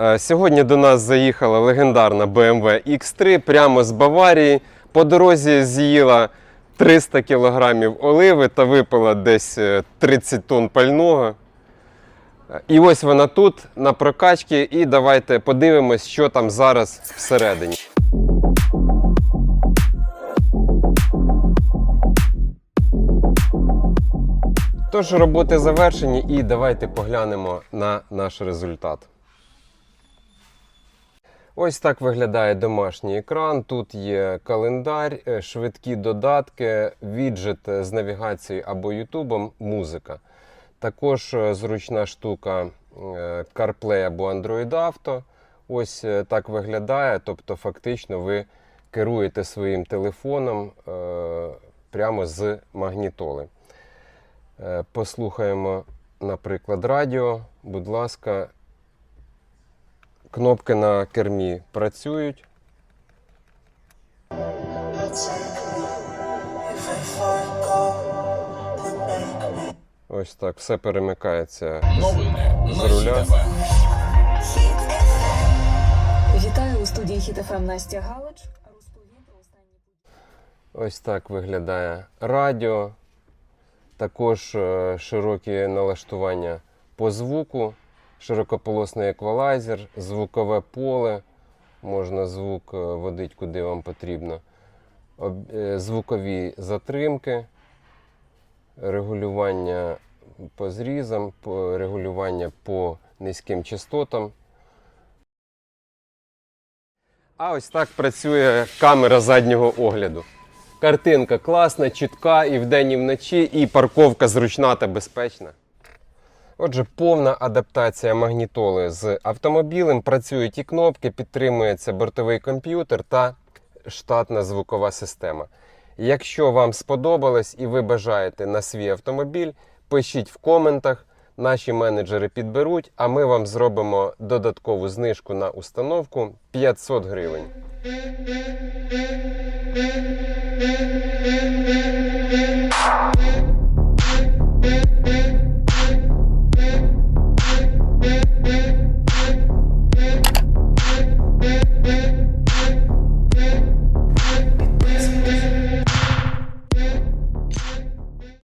Е, Сьогодні до нас заїхала легендарна BMW X3 прямо з Баварії. По дорозі з'їла 300 кілограмів оливи та випила десь е, 30 тонн пального. Е, І ось вона тут на прокачці, і давайте подивимось, що там зараз всередині. Тож роботи завершені, і давайте поглянемо на наш результат. Ось так виглядає домашній екран. Тут є календар, е, швидкі додатки, віджит з навігацією або Ютубом, музика. Також е, зручна штука е, CarPlay або Android Auto. Ось так виглядає. Тобто, фактично, ви керуєте своїм телефоном прямо з магнітоли. Послухаємо, наприклад, радіо. Будь ласка, кнопки на кермі працюють. Ось так, все перемикається Новини з руля. Вітаю у студії Хіт-ФМ Настя Галич. Ось так виглядає радіо. Також е, широкі налаштування по звуку, широкополосний еквалайзер, звукове поле. Можна звук е, водити куди вам потрібно. Е, Звукові затримки, регулювання по зрізам, регулювання по низьким частотам. А ось так працює камера заднього огляду. Картинка класна, чітка і вдень, і вночі, і парковка зручна та безпечна. Отже, повна адаптація магнітоли з автомобілем. Працюють і кнопки, підтримується бортовий комп'ютер та штатна звукова система. Якщо вам сподобалось і ви бажаєте на свій автомобіль, пишіть в коментах. Наші менеджери підберуть, а ми вам зробимо додаткову знижку на установку 500 гривень.